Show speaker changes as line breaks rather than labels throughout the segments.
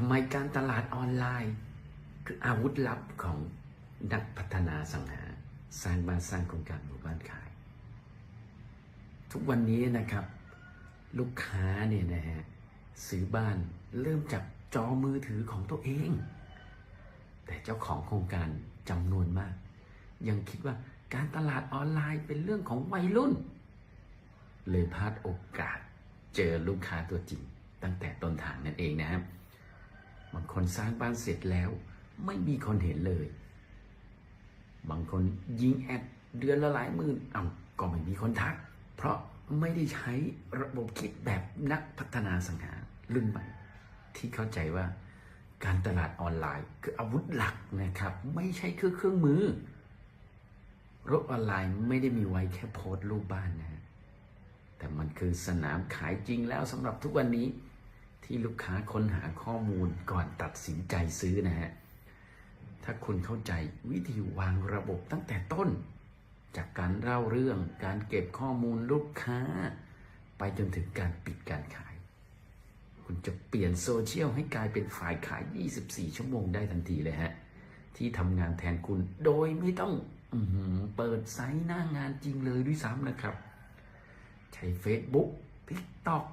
ทำไมการตลาดออนไลน์ คืออาวุธลับของนักพัฒนาสังหา สร้างบ้านสร้างโครงการหมู่บ้านขาย ทุกวันนี้นะครับ ลูกค้าเนี่ยนะฮะซื้อบ้านเริ่มจากจอมือถือของตัวเอง แต่เจ้าของโครงการจำนวนมาก ยังคิดว่าการตลาดออนไลน์เป็นเรื่องของวัยรุ่น เลยพลาดโอกาสเจอลูกค้าตัวจริงตั้งแต่ต้นทางนั่นเองนะครับ บางคนสร้างบ้านเสร็จแล้ว ไม่มีคนเห็นเลย บางคนยิงแอดเดือนละหลายหมื่นเอาก็ไม่มีคนทัก เพราะไม่ได้ใช้ระบบคิดแบบนักพัฒนาสังหารุ่นใหม่ ที่เข้าใจว่าการตลาดออนไลน์คืออาวุธหลักนะครับ ไม่ใช่คือเครื่องมือโลกออนไลน์ไม่ได้มีไว้แค่โพสต์รูปบ้านนะ แต่มันคือสนามขายจริงแล้วสำหรับทุกวันนี้ ที่ลูกค้าค้นหาข้อมูลก่อนตัดสินใจซื้อนะฮะ ถ้าคุณเข้าใจวิธีวางระบบตั้งแต่ต้น จากการเล่าเรื่องการเก็บข้อมูลลูกค้า ไปจนถึงการปิดการขาย คุณจะเปลี่ยนโซเชียลให้กลายเป็นฝ่ายขาย 24 ชั่วโมงได้ทันทีเลยฮะ ที่ทำงานแทนคุณโดยไม่ต้องอเปิดไซต์หน้างานจริงเลยด้วยซ้ำนะครับ ใช้ Facebook TikTok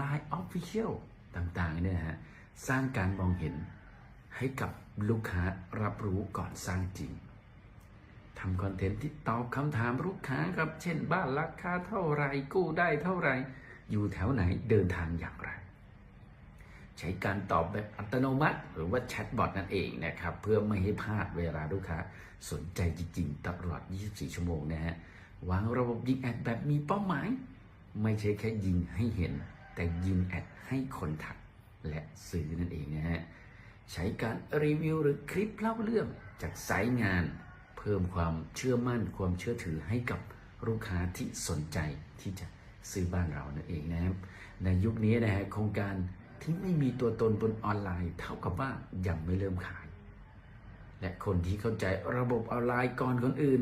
Line Official ต่างๆเนี่ยฮะสร้างการมองเห็นให้กับลูกค้ารับรู้ก่อนสร้างจริงทำคอนเทนต์ที่ตอบคำถามลูกค้าครับ เช่น บ้านราคาเท่าไหรกู้ได้เท่าไหรอยู่แถวไหนเดินทางอย่างไร ใช้การตอบแบบอัตโนมัติ หรือว่าแชทบอทนั่นเองนะครับ เพื่อไม่ให้พลาดเวลาลูกค้าสนใจจริงๆ ตลอด 24 ชั่วโมงนะฮะวางระบบยิงแอดแบบมีเป้าหมาย ไม่ใช่แค่ยิงให้เห็น แต่ยิงแอดให้คนทักและซื้อนั่นเองนะฮะ ใช้การรีวิวหรือคลิปเล่าเรื่องจากสายงาน เพิ่มความเชื่อมั่นความเชื่อถือให้กับลูกค้าที่สนใจที่จะซื้อบ้านเรานั่นเองนะครับในยุคนี้นะฮะโครงการที่ไม่มีตัวตนบนออนไลน์ เท่ากับว่ายังไม่เริ่มขาย และคนที่เข้าใจระบบออนไลน์ก่อนคนอื่น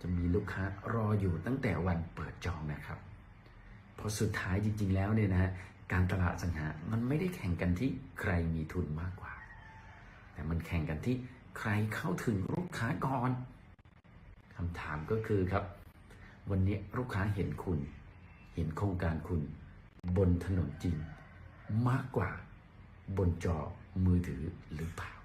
จะมีลูกค้ารออยู่ตั้งแต่วันเปิดจองนะครับ เพราะสุดท้ายจริง ๆ แล้วเนี่ยนะฮะการตลาดสังหา มันไม่ได้แข่งกันที่ใครมีทุนมากกว่า แต่มันแข่งกันที่ใครเข้าถึงลูกค้าก่อนคำถามก็คือครับ วันนี้ลูกค้าเห็นคุณ เห็นโครงการคุณ บนถนนจริง มากกว่าบนจอมือถือหรือเปล่า